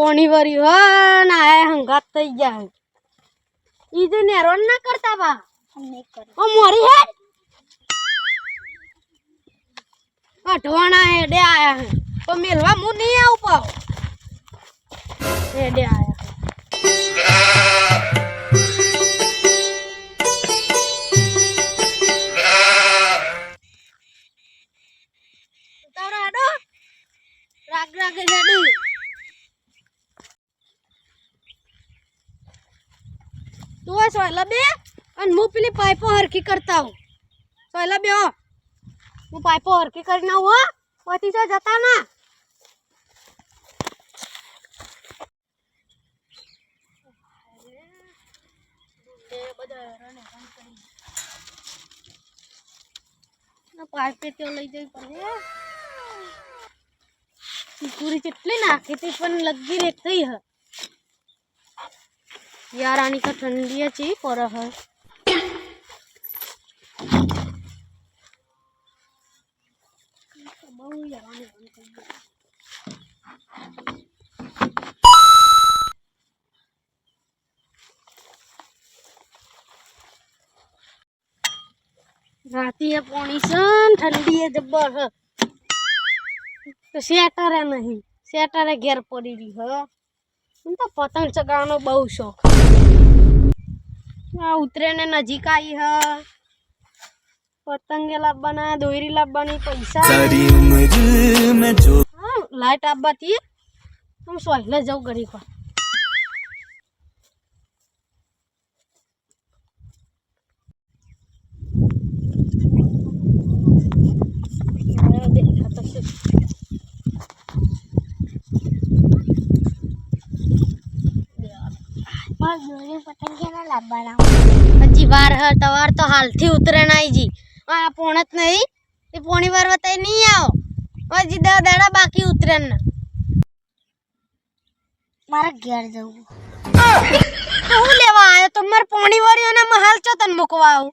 પોણી વરી હો ના એ હંગાત થઈ ગયા ઈ તો નેરોન ના કરતા બા. ઓ મોરી હે. અઢવાણા હે ડે આયા હે. તો મેલવા હું નહીં આવું પાવ. હેડે આયા તું આ સોયલા બે અને હું પેલી પાઇપો હરખી કરતા હું સોયલા બે હો. હું પાઇપો હરખી કરી નાઉં હો પછી તો જતા ના પાઇપે તો લઈ જવી પડે પૂરી કેટલી નાખી હતી પણ લગી રે થઈ હ यार आनी का ठंडी अच्छी पर है राती है पौनी सन ठंडी है जब्बर है तो सेटर है नहीं सेटर है घेर पड़ी रही है तो पतंग चगानो बहुत शौक આ ઉતરેને નજીક આવી હ. પતંગે લાવવાના દોરી લાવવાની પૈસા. લાઈટ આપવાથી હું સોહલે જવું ઘડી કો પતંગ દેખાતો છે. હજી વાર હ તવાર તો હાલથી ઉતરે નાઈ જી. આ પોણત નહીં. એ પોણી વાર વતાઈ નહીં આવો. હજી દસ દાડા બાકી ઉતરે ને. મારે ઘેર જવું. તો હું લેવા આવ્યો તો મારે પોણી વાળીઓને મહાલ ચો તને મૂકવા આવું?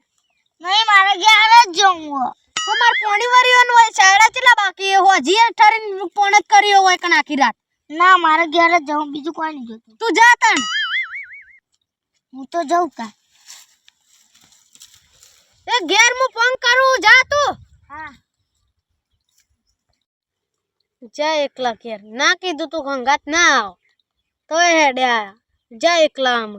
નહીં મારે ઘેર જ જવું હો. તો મારે પોણી વાળીઓનું હોય સાયડા ચેલા બાકી હો? હજી અઠારી પોણત કર્યો હોય કે આખી રાત? ના મારે ઘેર જ જવું. બીજું કોઈ નહીં જોતું. તું જા તણ હું તો જઉં કા એ ઘેર હું ફોન કરું જા તું. હા. જા એકલા ઘેર. ના કીધું તું ખંગાત ના આવ. તો હેડે આયા. જા એકલા આમ.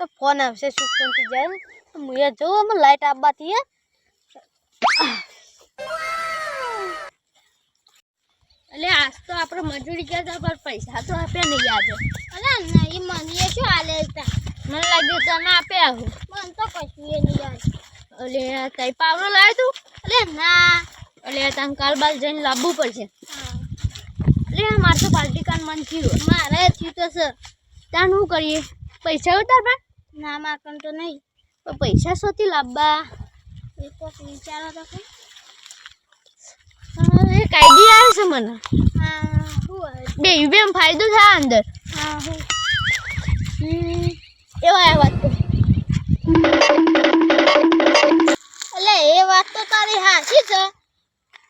તો ફોન આવશે સુખ શાંતિ જાય હું એ જોઉં અમે લાઈટ આપવાથી હે. એટલે આજ તો આપણે મજૂરી ગયા હતા પણ પૈસા તો આપ્યા નહીં આજે. અરે નહીં મને શું હાલે તા મને લાગ્યું તને આપ્યા આવું મને તો કશું એ નહીં યાદ. એટલે તઈ પાવડો લાવ્યો તું? અરે ના. એટલે તને કાલ બાલ જઈને લાવવું પડશે. હા. એટલે મારે તો પાર્ટી કાર્ડ મન થયું મારે થયું તો સર ત્યાં શું કરીએ? પૈસા ઉતાર પણ ના માકન તો નહીં. પણ પૈસા શોથી લાવવા એ કોક વિચારો તો કે. હા, એક આઈડિયા આવે છે મને. આવે. બે યુબીએમ ફાયદો થાય અંદર. હા હું. એટલે એ વાત તો તારી સાચી છે.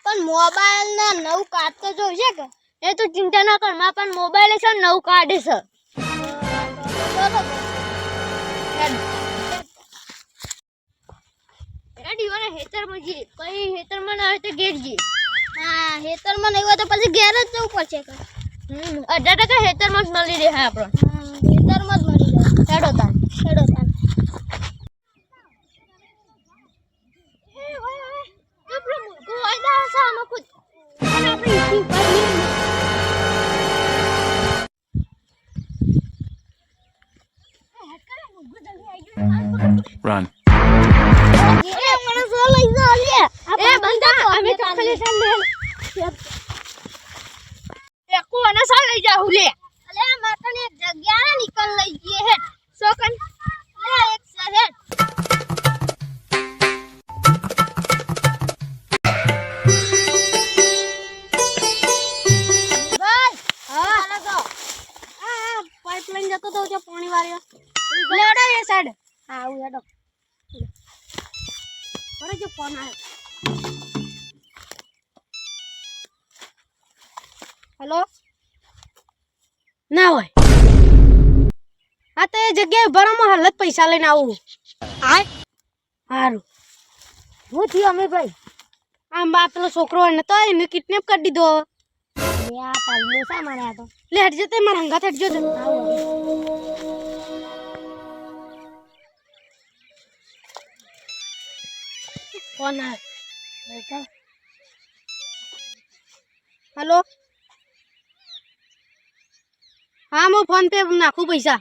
પણ મોબાઈલ ને નવું કાર્ડ તો જોઈશે કે? એ તો ચિંતા ના કરમાં પણ મોબાઈલ છે નવું કાર્ડ છે. હેતરમાં જી કઈ હેતરમાં ના તો ઘેર હા હેતરમાં નહીં હોય તો પછી ઘેર જ જવું પડશે અઢાર ટકા હેતરમાં જ મળી રહે આપણો. હેતરમાં જ હેડો તાન હેડો તાન. આપણે મુલકો વાયદા હશે આમાં ખુદ અને આપણે ઈથી કરીએ run. એ મને સો લઈ જાઓ લે એકુ જગ્યા નીકળ લઈ ગયે હે. સોકન એક શહેર. પાઇપલાઇન જતો તો જો પાણી વાળ્યો લેડો એ સાઈડ. હા આવું હેડો. બરો જો ફોન આવ્યો હેલો? ના હોય. હા તો એ જગ્યાએ ભરામાં હાલત પૈસા લઈને આવું આ સારું હું થયું અમે ભાઈ? આમ બા પેલો છોકરો ને તો એને કિડનેપ કરી દીધો. આ પાલ્લો શા માર્યા તો? લે હટજો તે મારા હંગાત હટજો તે. ફોન આવે હલો? આમો ફોન પે નાખું પૈસા.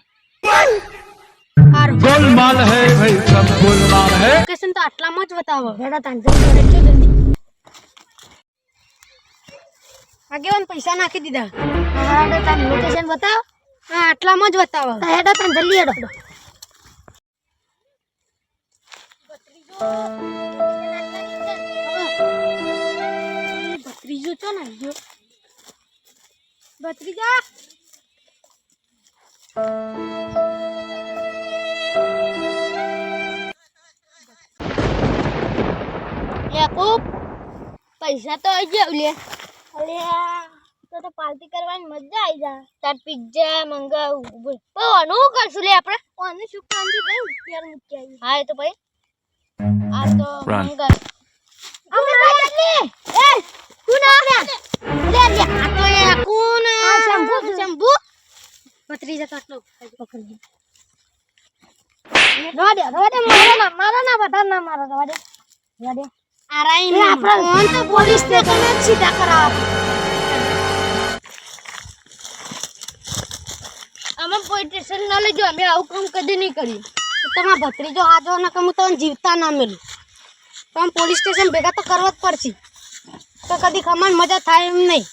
ગોલમાલ હે ભાઈ સબ ગોલમાલ હે. લોકેશન તો આટલામાં જ બતાવો. હેડા તાન જલ્દી જલ્દી. આગેવાન પૈસા નાખી દીધા. હેડા તાન લોકેશન બતાવ. હા આટલામાં જ બતાવો. હેડા તાન જલ્દી હેડો. ભત્રીજો. છો ને? ભત્રીજા. યાકુબ પૈસા તો આવી ગયા લે. અલ્યા તો તો પાર્ટી કરવાની મજા આવી જા તાર પિઝા મંગાવું બોલ તો આનું શું કરશું લે આપણે? ઓને શું કાંજી ભાઈ? અત્યારે મૂકી આવી. હા તો ભાઈ. આ તો મંગા અમે ભાઈ એ તું ના લે લે આ તો એ કોણ આ શંભુ. શંભુ. ભત્રીજા તો આટલો પકડી રવા દે રવા દે મારા ના મારા ના બધા ના મારા રવા દે. રવા દે. આરાઈ એ આપણા ફોન તો પોલીસ ને જ સીધા કરાવ અમે પોલીસ સ્ટેશન ના લઈ જાઓ અમે આવું કામ કદી નહીં કર્યું. તમારા ભત્રીજો હાજો ને કમ તો જીવતા ના મેલું? તમે પોલીસ સ્ટેશન ભેગા તો કરવા જ પડશે. તો કદી ખમણ મજા થાય એમ નહીં.